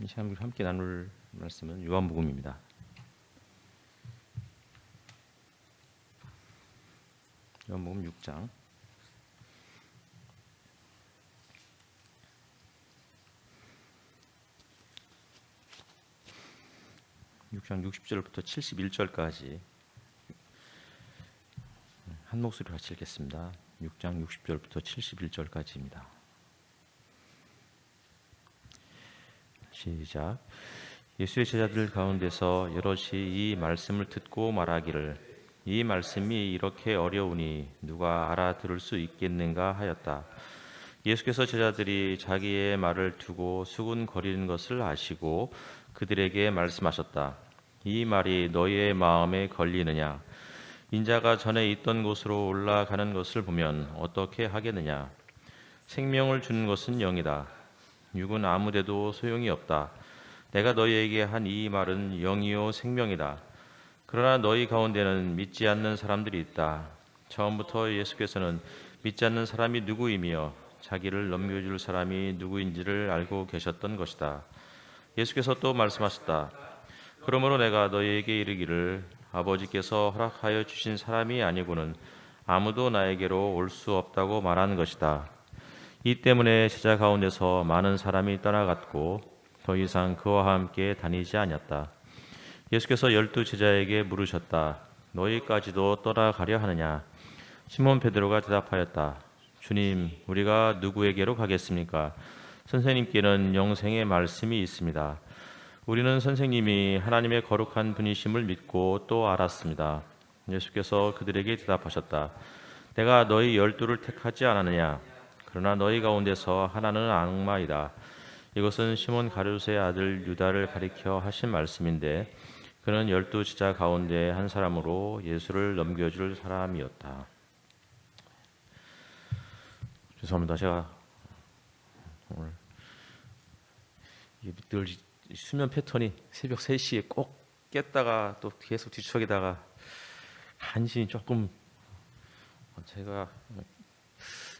이 시간 함께 나눌 말씀은 요한복음입니다. 요한복음 6장 6장 60절부터 71절까지 한 목소리로 같이 읽겠습니다. 6장 60절부터 71절까지입니다. 시작. 예수의 제자들 가운데서 여럿이 이 말씀을 듣고 말하기를 이 말씀이 이렇게 어려우니 누가 알아들을 수 있겠는가 하였다. 예수께서 제자들이 자기의 말을 두고 수군거리는 것을 아시고 그들에게 말씀하셨다. 이 말이 너희의 마음에 걸리느냐? 인자가 전에 있던 곳으로 올라가는 것을 보면 어떻게 하겠느냐? 생명을 주는 것은 영이다. 육은 아무데도 소용이 없다. 내가 너희에게 한 이 말은 영이요 생명이다. 그러나 너희 가운데는 믿지 않는 사람들이 있다. 처음부터 예수께서는 믿지 않는 사람이 누구이며 자기를 넘겨줄 사람이 누구인지를 알고 계셨던 것이다. 예수께서 또 말씀하셨다. 그러므로 내가 너희에게 이르기를 아버지께서 허락하여 주신 사람이 아니고는 아무도 나에게로 올 수 없다고 말하는 것이다. 이 때문에 제자 가운데서 많은 사람이 떠나갔고 더 이상 그와 함께 다니지 않았다. 예수께서 열두 제자에게 물으셨다. 너희까지도 떠나가려 하느냐? 시몬 베드로가 대답하였다. 주님, 우리가 누구에게로 가겠습니까? 선생님께는 영생의 말씀이 있습니다. 우리는 선생님이 하나님의 거룩한 분이심을 믿고 또 알았습니다. 예수께서 그들에게 대답하셨다. 내가 너희 열두를 택하지 않았느냐? 그러나 너희 가운데서 하나는 악마이다. 이것은 시몬 가룟의 아들 유다를 가리켜 하신 말씀인데 그는 열두 지자 가운데 한 사람으로 예수를 넘겨줄 사람이었다. 죄송합니다. 제가 오늘 늘 수면 패턴이 새벽 3시에 꼭 깼다가 또 계속 뒤척이다가 한신이 조금 제가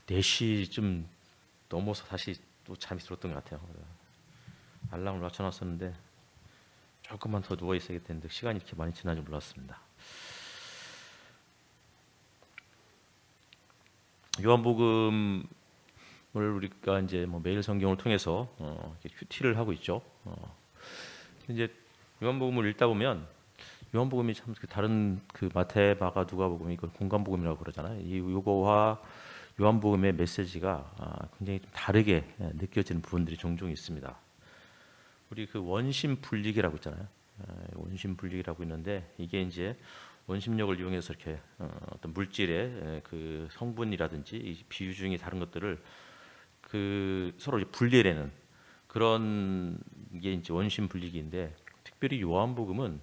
4시쯤 넘어서 다시 또 잠이 들었던 것 같아요. 알람을 맞춰놨었는데 조금만 더 누워 있어야겠는데 시간이 이렇게 많이 지나지 몰랐습니다. 요한복음을 우리가 이제 뭐 매일 성경을 통해서 어, 큐티를 하고 있죠. 어, 이제 요한복음을 읽다 보면 요한복음이 참 다른 그 마태, 마가, 누가복음 이걸 공간복음이라고 그러잖아요. 이 요거와 요한복음의 메시지가 아, 굉장히 좀 다르게 느껴지는 부분들이 종종 있습니다. 우리 그 원심 분리기라고 있잖아요. 원심 분리기라고 있는데 이게 이제 원심력을 이용해서 이렇게 어, 어떤 물질의 그 성분이라든지 비유중이 다른 것들을 그 서로 분리해내는 그런 게 이제 원심 분리기인데 특별히 요한복음은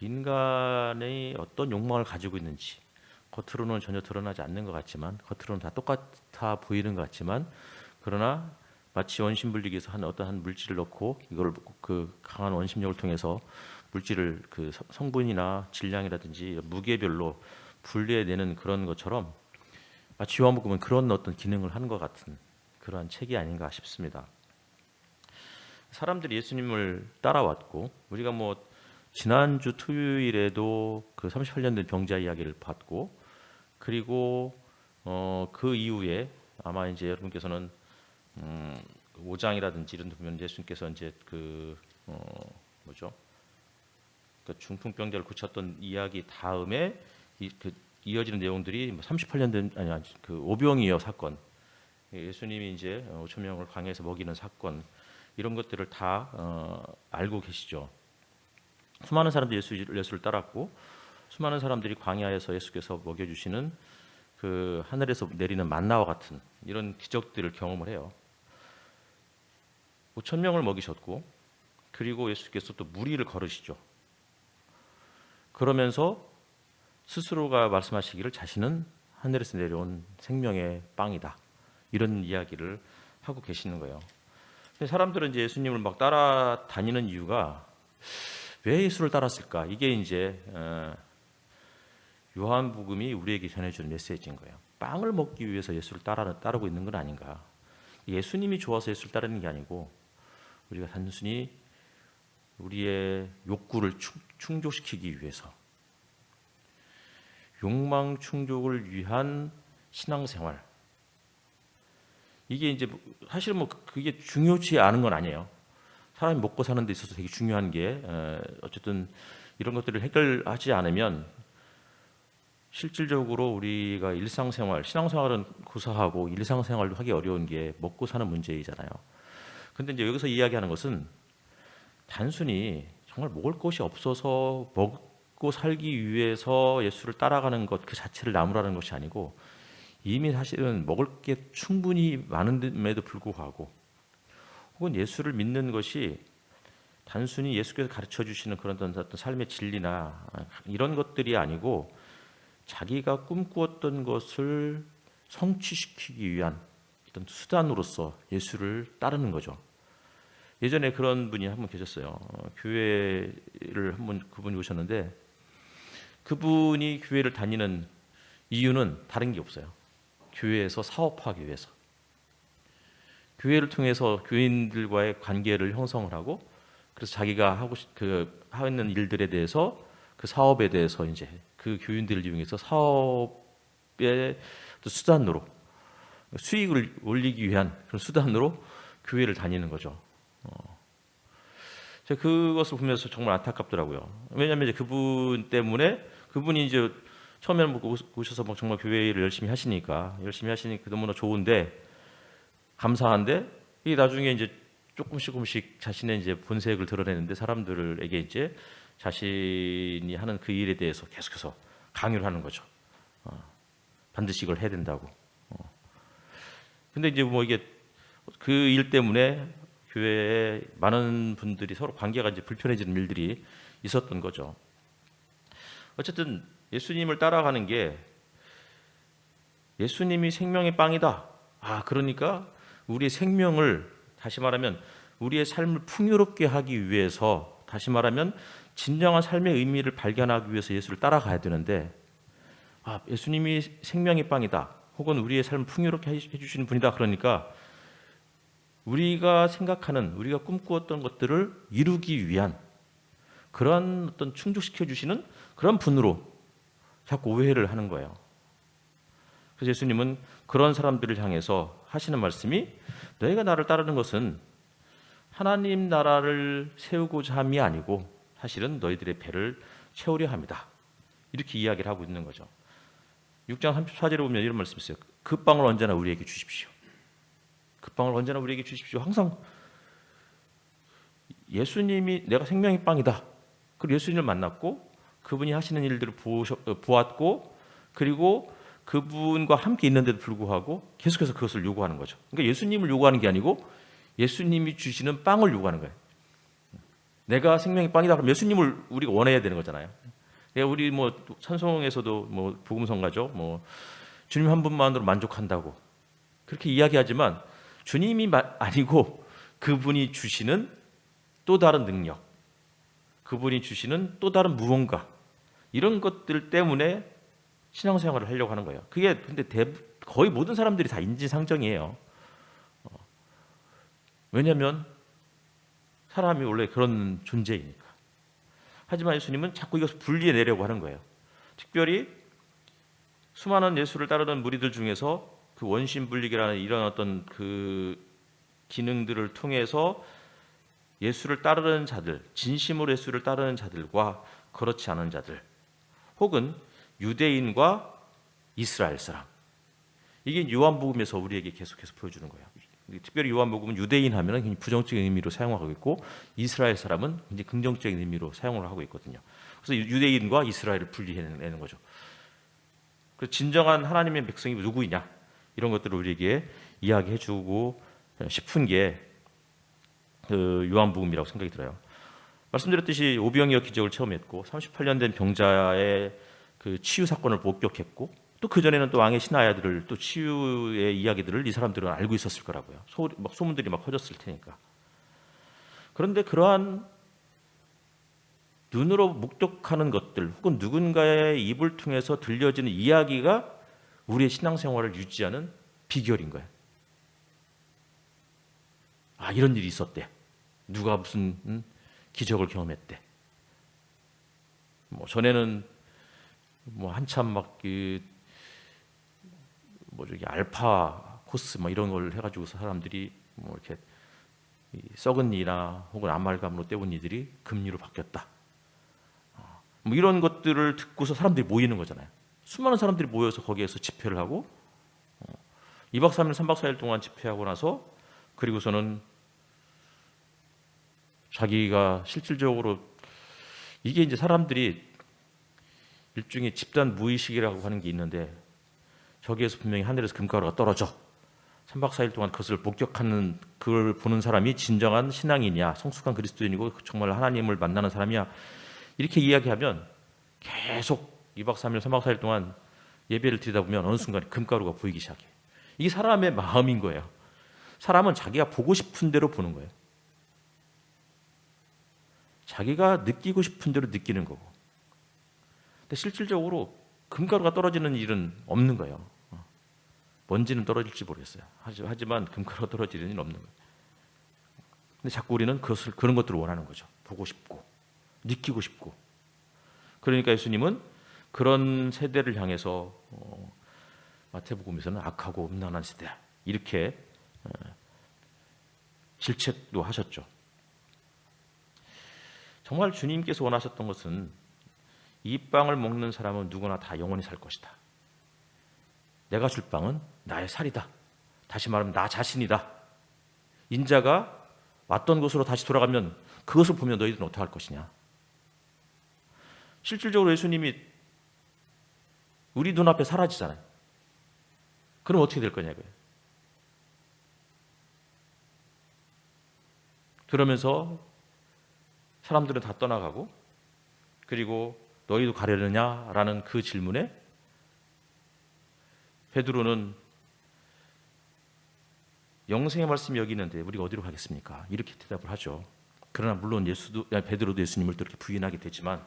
인간의 어떤 욕망을 가지고 있는지 겉으로는 전혀 드러나지 않는 것 같지만 겉으로는 다 똑같아 보이는 것 같지만 그러나 마치 원심 분리기에서 한 어떤 한 물질을 넣고 이걸 그 강한 원심력을 통해서 물질을 그 성분이나 질량이라든지 무게별로 분리해내는 그런 것처럼 마치 요한복음은 그런 어떤 기능을 하는 것 같은 그러한 책이 아닌가 싶습니다. 사람들이 예수님을 따라왔고 우리가 뭐 지난주 토요일에도 그 38년 된 병자 이야기를 봤고 그리고 어, 그 이후에 아마 이제 여러분께서는 음, 5장이라든지 이런 데 보면 예수님께서 이제 그 어, 뭐죠? 그 중풍병자를 고쳤던 이야기 다음에 이, 그 이어지는 내용들이 38년 된 아니, 아니 그 오병이어 사건 예수님이 이제 5천 명을 강에서 먹이는 사건 이런 것들을 다 어, 알고 계시죠. 수많은 사람들이 예수, 예수를 따랐고 수많은 사람들이 광야에서 예수께서 먹여주시는 그 하늘에서 내리는 만나와 같은 이런 기적들을 경험을 해요. 5천 명을 먹이셨고 그리고 예수께서 또 무리를 걸으시죠. 그러면서 스스로가 말씀하시기를 자신은 하늘에서 내려온 생명의 빵이다. 이런 이야기를 하고 계시는 거예요. 사람들은 이제 예수님을 막 따라다니는 이유가 왜 예수를 따랐을까? 이게 이제 어, 요한복음이 우리에게 전해주는 메시지인 거예요. 빵을 먹기 위해서 예수를 따라, 따르고 있는 건 아닌가? 예수님이 좋아서 예수를 따르는 게 아니고 우리가 단순히 우리의 욕구를 충- 충족시키기 위해서 욕망 충족을 위한 신앙생활 이게 이제 뭐- 사실 뭐 그게 중요치 않은 건 아니에요. 사람이 먹고 사는 데 있어서 되게 중요한 게 에, 어쨌든 이런 것들을 해결하지 않으면 실질적으로 우리가 일상생활, 신앙생활은 고사하고 일상생활도 하기 어려운 게 먹고 사는 문제이잖아요. 근데 이제 여기서 이야기하는 것은 단순히 정말 먹을 것이 없어서 먹고 살기 위해서 예수를 따라가는 것 그 자체를 나무라는 것이 아니고 이미 사실은 먹을 게 충분히 많은데도 불구하고 혹은 예수를 믿는 것이 단순히 예수께서 가르쳐 주시는 그런 어떤 삶의 진리나 이런 것들이 아니고 자기가 꿈꾸었던 것을 성취시키기 위한 어떤 수단으로서 예수를 따르는 거죠. 예전에 그런 분이 한 분 계셨어요. 어, 교회를 한 분 그분이 오셨는데 그분이 교회를 다니는 이유는 다른 게 없어요. 교회에서 사업하기 위해서. 교회를 통해서 교인들과의 관계를 형성을 하고 그래서 자기가 하고 싶- 그 하는 일들에 대해서 그 사업에 대해서 이제 그 교인들을 이용해서 사업의 또 수단으로 수익을 올리기 위한 그런 수단으로 교회를 다니는 거죠. 어. 제가 그것을 보면서 정말 안타깝더라고요. 왜냐하면 이제 그분 때문에 그분이 이제 처음에는 뭐 오셔서 뭐 정말 교회를 열심히 하시니까 열심히 하시니까 너무나 좋은데 감사한데 이 나중에 이제 조금씩 조금씩 자신의 이제 본색을 드러내는데 사람들에게 이제 자신이 하는 그 일에 대해서 계속해서 강요를 하는 거죠. 어, 반드시 이걸 해야 된다고. 어. 근데 이제 뭐 이게 그 일 때문에 교회에 많은 분들이 서로 관계가 이제 불편해지는 일들이 있었던 거죠. 어쨌든 예수님을 따라가는 게 예수님이 생명의 빵이다. 아, 그러니까 우리의 생명을 다시 말하면 우리의 삶을 풍요롭게 하기 위해서 다시 말하면 진정한 삶의 의미를 발견하기 위해서 예수를 따라가야 되는데 아, 예수님이 생명의 빵이다. 혹은 우리의 삶을 풍요롭게 해 주시는 분이다. 그러니까 우리가 생각하는 우리가 꿈꾸었던 것들을 이루기 위한 그런 어떤 충족시켜 주시는 그런 분으로 자꾸 오해를 하는 거예요. 그래서 예수님은 그런 사람들을 향해서 하시는 말씀이 너희가 나를 따르는 것은 하나님 나라를 세우고자 함이 아니고 사실은 너희들의 배를 채우려 합니다. 이렇게 이야기를 하고 있는 거죠. 6장 34절에 보면 이런 말씀이 있어요. 그 빵을 언제나 우리에게 주십시오. 그 빵을 언제나 우리에게 주십시오. 항상 예수님이 내가 생명의 빵이다. 그리고 예수님을 만났고 그분이 하시는 일들을 어, 보았고 그리고 그분과 함께 있는데도 불구하고 계속해서 그것을 요구하는 거죠. 그러니까 예수님을 요구하는 게 아니고 예수님이 주시는 빵을 요구하는 거예요. 내가 생명의 빵이다. 그럼 예수님을 우리가 원해야 되는 거잖아요. 예, 우리 뭐 찬송에서도 뭐 복음성가죠. 뭐 주님 한 분만으로 만족한다고 그렇게 이야기하지만 주님이 마- 아니고 그분이 주시는 또 다른 능력, 그분이 주시는 또 다른 무언가 이런 것들 때문에 신앙생활을 하려고 하는 거예요. 그게 근데 대, 거의 모든 사람들이 다 인지상정이에요. 어. 왜냐하면 사람이 원래 그런 존재이니까. 하지만 예수님은 자꾸 이것을 분리해내려고 하는 거예요. 특별히 수많은 예수를 따르는 무리들 중에서 그 원심 분리기라는 이런 어떤 그 기능들을 통해서 예수를 따르는 자들, 진심으로 예수를 따르는 자들과 그렇지 않은 자들, 혹은 유대인과 이스라엘 사람. 이게 요한복음에서 우리에게 계속해서 보여주는 거예요. 특별히 요한복음은 유대인 하면은 굉장히 부정적인 의미로 사용하고 있고 이스라엘 사람은 굉장히 긍정적인 의미로 사용을 하고 있거든요. 그래서 유대인과 이스라엘을 분리해내는 거죠. 그 진정한 하나님의 백성이 누구이냐 이런 것들을 우리에게 이야기해주고 싶은 게 그 요한복음이라고 생각이 들어요. 말씀드렸듯이 오병이어 기적을 처음 했고 38년 된 병자의 그 치유 사건을 목격했고 또 그 전에는 또 왕의 신하야들을 또 치유의 이야기들을 이 사람들은 알고 있었을 거라고요. 소, 막 소문들이 막 퍼졌을 테니까. 그런데 그러한 눈으로 목격하는 것들 혹은 누군가의 입을 통해서 들려지는 이야기가 우리의 신앙생활을 유지하는 비결인 거예요. 아 이런 일이 있었대. 누가 무슨 음, 기적을 경험했대. 뭐 전에는 뭐 한참 막 그 뭐 저기 알파 코스 뭐 이런 걸 해가지고 사람들이 뭐 이렇게 이 썩은 이나 혹은 아말감으로 때운 이들이 금리로 바뀌었다. 어, 뭐 이런 것들을 듣고서 사람들이 모이는 거잖아요. 수많은 사람들이 모여서 거기에서 집회를 하고 2박 3일, 3박 4일 동안 집회하고 나서 그리고서는 자기가 실질적으로 이게 이제 사람들이 일종의 집단 무의식이라고 하는 게 있는데 저기에서 분명히 하늘에서 금가루가 떨어져. 3박 4일 동안 그것을 목격하는 그걸 보는 사람이 진정한 신앙이냐 성숙한 그리스도인이고 정말 하나님을 만나는 사람이야 이렇게 이야기하면 계속 2박 3일 3박 4일 동안 예배를 드리다 보면 어느 순간 금가루가 보이기 시작해. 이게 사람의 마음인 거예요. 사람은 자기가 보고 싶은 대로 보는 거예요. 자기가 느끼고 싶은 대로 느끼는 거고. 근데 실질적으로 금가루가 떨어지는 일은 없는 거예요 먼지는 떨어질지 모르겠어요. 하지- 하지만 금가루가 떨어지는 일은 없는 거예요. 근데 자꾸 우리는 그것을 그런 것들을 원하는 거죠. 보고 싶고 느끼고 싶고. 그러니까 예수님은 그런 세대를 향해서 어, 마태복음에서는 악하고 음란한 세대야 이렇게 어, 질책도 하셨죠. 정말 주님께서 원하셨던 것은 이 빵을 먹는 사람은 누구나 다 영원히 살 것이다. 내가 줄 빵은 나의 살이다. 다시 말하면 나 자신이다. 인자가 왔던 곳으로 다시 돌아가면 그것을 보면 너희들은 어떻게 할 것이냐? 실질적으로 예수님이 우리 눈앞에 사라지잖아요. 그럼 어떻게 될 거냐고요. 그러면서 사람들은 다 떠나가고 그리고 너희도 가려느냐라는 그 질문에 베드로는 영생의 말씀이 여기 있는데 우리가 어디로 가겠습니까? 이렇게 대답을 하죠. 그러나 물론 예수도 아니, 베드로도 예수님을 또 이렇게 부인하게 되지만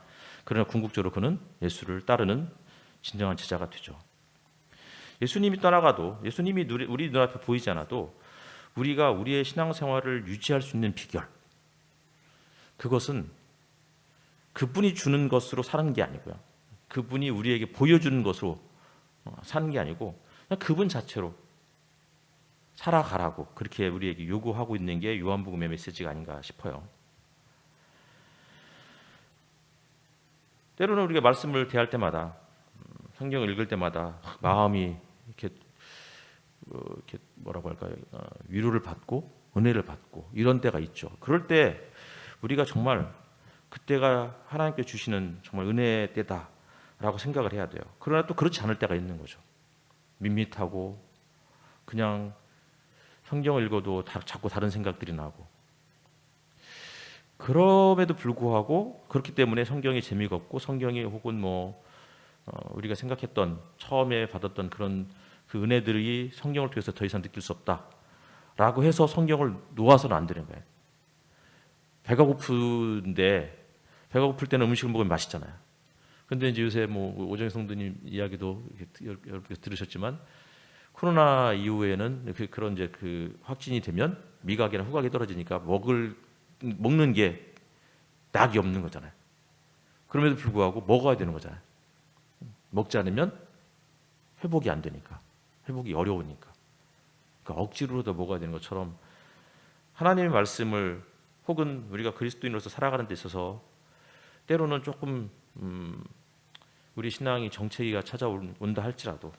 그러나 궁극적으로 그는 예수를 따르는 진정한 제자가 되죠. 예수님이 떠나가도 예수님이 우리 눈앞에 보이지 않아도 우리가 우리의 신앙생활을 유지할 수 있는 비결 그것은 그분이 주는 것으로 사는 게 아니고요. 그분이 우리에게 보여주는 것으로 어, 사는 게 아니고 그냥 그분 자체로 살아가라고 그렇게 우리에게 요구하고 있는 게 요한복음의 메시지가 아닌가 싶어요. 때로는 우리가 말씀을 대할 때마다 음, 성경을 읽을 때마다 마음이 이렇게 어, 이렇게 뭐라고 할까요? 어, 위로를 받고 은혜를 받고 이런 때가 있죠. 그럴 때 우리가 정말 그때가 하나님께 주시는 정말 은혜의 때다라고 생각을 해야 돼요. 그러나 또 그렇지 않을 때가 있는 거죠. 밋밋하고 그냥 성경을 읽어도 다- 자꾸 다른 생각들이 나고 그럼에도 불구하고 그렇기 때문에 성경이 재미가 없고 성경이 혹은 뭐 어, 우리가 생각했던 처음에 받았던 그런 그 은혜들이 성경을 통해서 더 이상 느낄 수 없다라고 해서 성경을 놓아서는 안 되는 거예요. 배가 고픈데 배가 고플 때는 음식을 먹으면 맛있잖아요. 근데 이제 요새 뭐 오정희 성도님 이야기도 이렇게 여- 여러분께서 들으셨지만 코로나 이후에는 그, 그런 이제 그 확진이 되면 미각이나 후각이 떨어지니까 먹을 먹는 게 낙이 없는 거잖아요. 그럼에도 불구하고 먹어야 되는 거잖아요. 먹지 않으면 회복이 안 되니까 회복이 어려우니까 그러니까 억지로라도 먹어야 되는 것처럼 하나님의 말씀을 혹은 우리가 그리스도인으로서 살아가는 데 있어서 때로는 조금 음, 우리 신앙이 정체기가 찾아온다 할지라도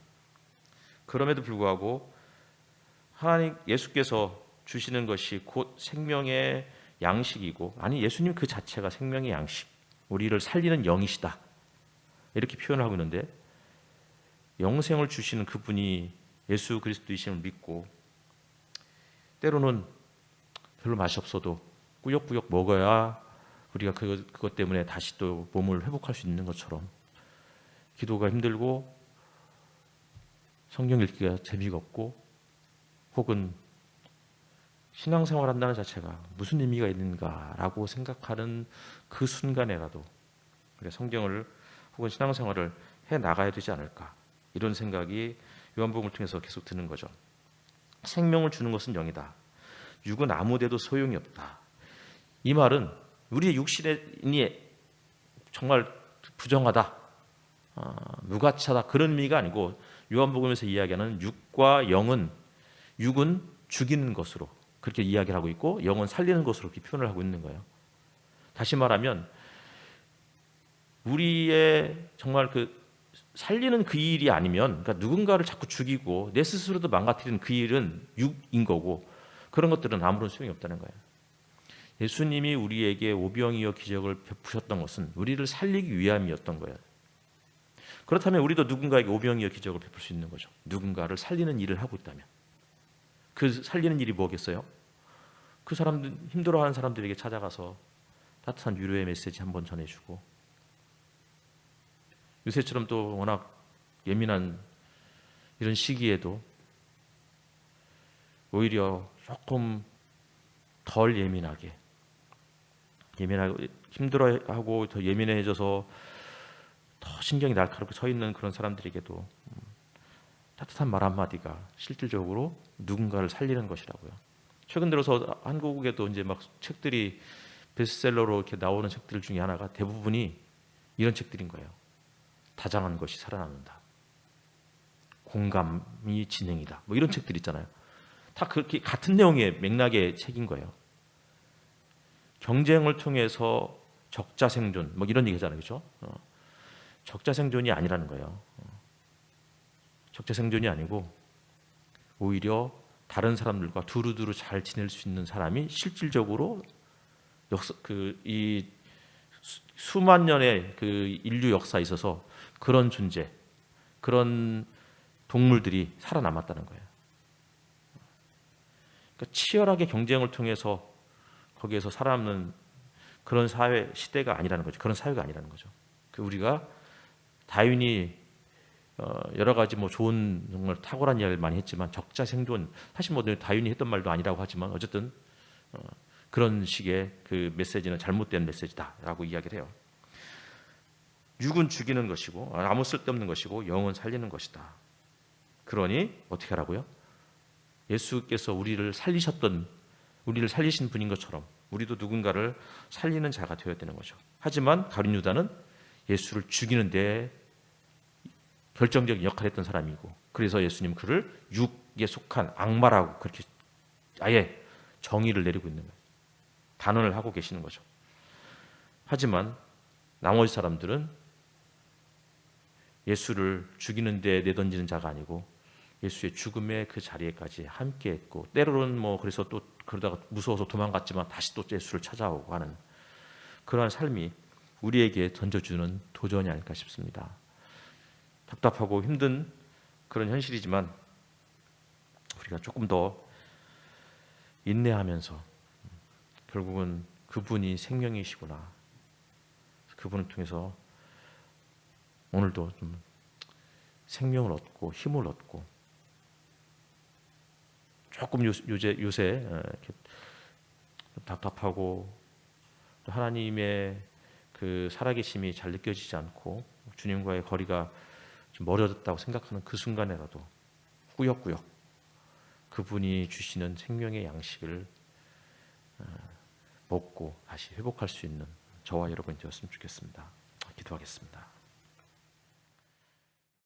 그럼에도 불구하고 하나님 예수께서 주시는 것이 곧 생명의 양식이고 아니 예수님 그 자체가 생명의 양식 우리를 살리는 영이시다. 이렇게 표현을 하고 있는데 영생을 주시는 그분이 예수 그리스도이심을 믿고 때로는 별로 맛이 없어도 꾸역꾸역 먹어야 우리가 그, 그것 때문에 다시 또 몸을 회복할 수 있는 것처럼 기도가 힘들고 성경 읽기가 재미가 없고 혹은 신앙생활 한다는 자체가 무슨 의미가 있는가라고 생각하는 그 순간에라도 성경을 혹은 신앙생활을 해 나가야 되지 않을까 이런 생각이 요한복음을 통해서 계속 드는 거죠. 생명을 주는 것은 영이다. 육은 아무데도 소용이 없다. 이 말은 우리의 육신이 정말 부정하다, 아, 무가치하다 그런 의미가 아니고 요한복음에서 이야기하는 육과 영은 육은 죽이는 것으로 그렇게 이야기를 하고 있고 영은 살리는 것으로 이렇게 표현을 하고 있는 거예요. 다시 말하면 우리의 정말 그 살리는 그 일이 아니면 그러니까 누군가를 자꾸 죽이고 내 스스로도 망가뜨리는 그 일은 육인 거고 그런 것들은 아무런 소용이 없다는 거예요. 예수님이 우리에게 오병이어 기적을 베푸셨던 것은 우리를 살리기 위함이었던 거예요. 그렇다면 우리도 누군가에게 오병이어 기적을 베풀 수 있는 거죠. 누군가를 살리는 일을 하고 있다면 그 살리는 일이 뭐겠어요? 그 사람들 힘들어하는 사람들에게 찾아가서 따뜻한 위로의 메시지 한번 전해주고 요새처럼 또 워낙 예민한 이런 시기에도 오히려 조금 덜 예민하게 예민하고 힘들어하고 더 예민해져서 더 신경이 날카롭게 서 있는 그런 사람들에게도 음, 따뜻한 말 한마디가 실질적으로 누군가를 살리는 것이라고요. 최근 들어서 한국에도 이제 막 책들이 베스트셀러로 이렇게 나오는 책들 중에 하나가 대부분이 이런 책들인 거예요. 다장한 것이 살아남는다. 공감이 진행이다. 뭐 이런 책들 있잖아요. 다 그렇게 같은 내용의 맥락의 책인 거예요. 경쟁을 통해서 적자 생존 뭐 이런 얘기잖아요, 그렇죠? 어. 적자 생존이 아니라는 거예요. 어. 적자 생존이 아니고 오히려 다른 사람들과 두루두루 잘 지낼 수 있는 사람이 실질적으로 역사 그이 수만 년의 그 인류 역사에 있어서 그런 존재, 그런 동물들이 살아남았다는 거예요. 그러니까 치열하게 경쟁을 통해서 거기에서 살아남는 그런 사회 시대가 아니라는 거죠. 그런 사회가 아니라는 거죠. 그 우리가 다윈이 어, 여러 가지 뭐 좋은 정말 탁월한 이야기를 많이 했지만 적자 생존 사실 뭐 다윈이 했던 말도 아니라고 하지만 어쨌든 어, 그런 식의 그 메시지는 잘못된 메시지다라고 이야기를 해요. 육은 죽이는 것이고 아무 쓸데없는 것이고 영은 살리는 것이다. 그러니 어떻게 하라고요? 예수께서 우리를 살리셨던 우리를 살리신 분인 것처럼 우리도 누군가를 살리는 자가 되어야 되는 거죠. 하지만 가룟 유다는 예수를 죽이는 데 결정적인 역할을 했던 사람이고 그래서 예수님 그를 육에 속한 악마라고 그렇게 아예 정의를 내리고 있는 거예요. 단언을 하고 계시는 거죠. 하지만 나머지 사람들은 예수를 죽이는 데 내던지는 자가 아니고 예수의 죽음의 그 자리에까지 함께 했고 때로는 뭐 그래서 또 그러다가 무서워서 도망갔지만 다시 또 예수를 찾아오고 하는 그러한 삶이 우리에게 던져주는 도전이 아닐까 싶습니다. 답답하고 힘든 그런 현실이지만 우리가 조금 더 인내하면서 결국은 그분이 생명이시구나. 그분을 통해서 오늘도 좀 생명을 얻고 힘을 얻고 조금 요새 요새 이렇게 답답하고 하나님의 그 살아계심이 잘 느껴지지 않고 주님과의 거리가 좀 멀어졌다고 생각하는 그 순간에라도 꾸역꾸역 그분이 주시는 생명의 양식을 먹고 다시 회복할 수 있는 저와 여러분이 되었으면 좋겠습니다. 기도하겠습니다.